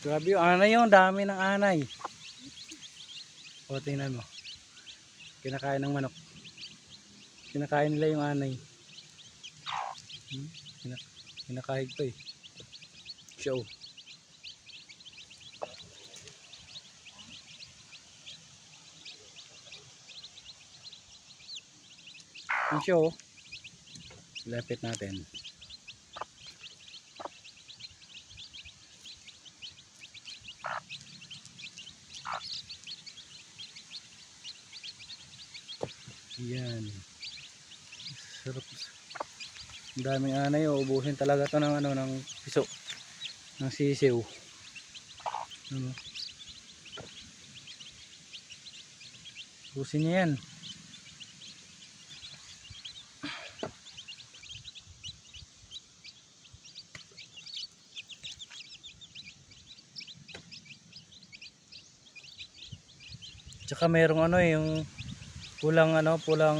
Grabe yung anay yun. Dami ng anay. O, tingnan mo. Kinakain ng manok. Kinakain nila yung anay. Hmm? Kinak kinakain to eh. Show. Yung show. Lapit natin. Yan. Sarap. Ang daming anay. oh. Ubusin talaga to ng ano ng piso. Ng sisiw. Ano? Ubusin niya yan. Tsaka merong ano eh, yung pulang ano, pulang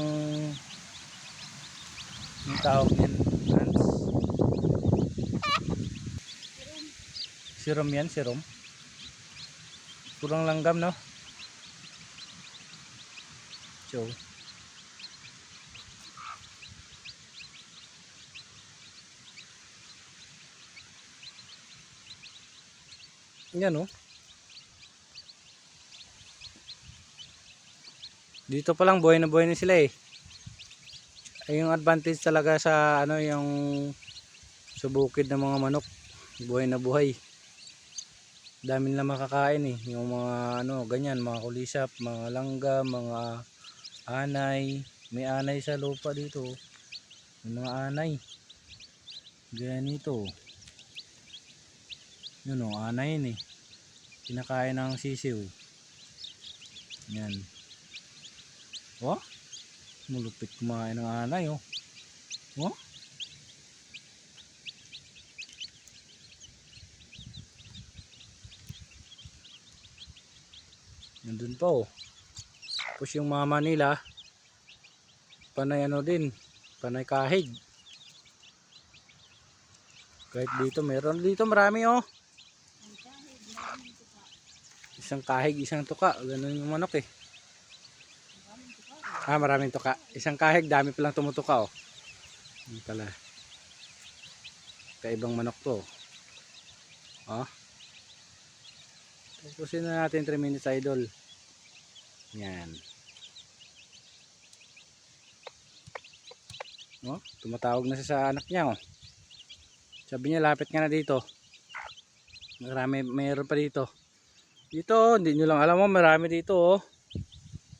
yung tawag niyan. Hans. Serum yan, serum. Pulang langgam, no? So. Yan, no? Dito pa lang buhay na buhay na sila eh. Ay yung advantage talaga sa ano yung sa bukid ng mga manok. Buhay na buhay. Dami nila makakain eh. Yung mga ano ganyan, mga kulisap, mga langga, mga anay. May anay sa lupa dito. May mga anay. Ganito. Yun o, anay yun eh. Kinakain ng sisiw. Yan. Oh, mulupit kumain ng anay oh. Oh. Nandun pa oh. Tapos yung mama nila, panay ano din, panay kahig. Kahit dito meron dito marami oh. Isang kahig, isang tuka, ganun yung manok eh. Ah, maraming tuka. Isang kahig, dami palang tumutuka, oh. Hindi pala. Kaibang manok to. Oh. Tapusin na natin 3 minutes, idol. Yan. Oh, tumatawag na siya sa anak niya, oh. Sabi niya, lapit ka na dito. Marami, mayroon pa dito. Dito, hindi nyo lang alam mo, marami dito, oh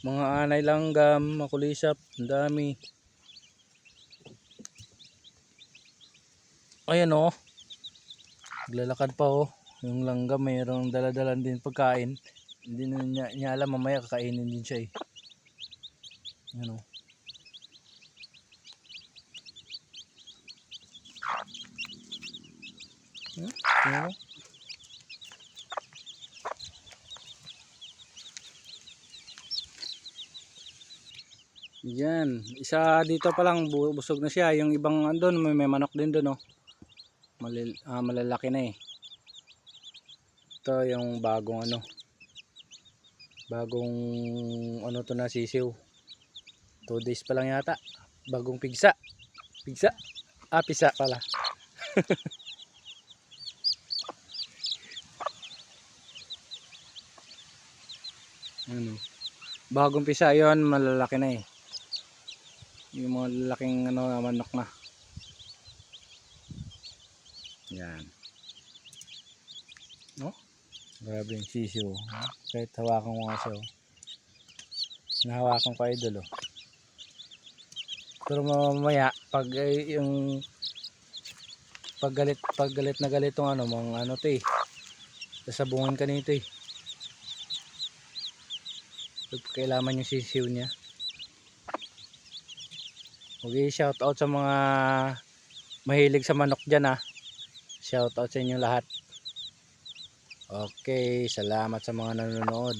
mga anay langgam, makulisap, ang dami. Ayan oh. Naglalakad pa oh. Yung langgam mayroong daladalan din pagkain. Hindi na niya, niya alam mamaya kakainin din siya eh. Ayan oh. Hmm? Ayan Yan, isa dito pa lang bu- busog na siya. Yung ibang andun, may, may manok din doon, oh. Malil, ah, malalaki na eh. Ito yung bagong ano. Bagong ano to na sisiw. 2 days pa lang yata. Bagong pigsa. Pigsa? Ah, pisa pala. ano? Bagong pisa 'yon, malalaki na eh yung mga lalaking ano, manok na. Yan. No? Grabe yung sisiw. Kahit hawakan ko nga siya oh. nahawakan ko idol oh. pero mamaya pag eh, yung pag galit pag galit na galit tong ano mga ano to eh. Sasabungan ka nito eh. Pag kailaman yung sisiw niya Okay, shout out sa mga mahilig sa manok dyan ha. Shout out sa inyo lahat. Okay, salamat sa mga nanonood.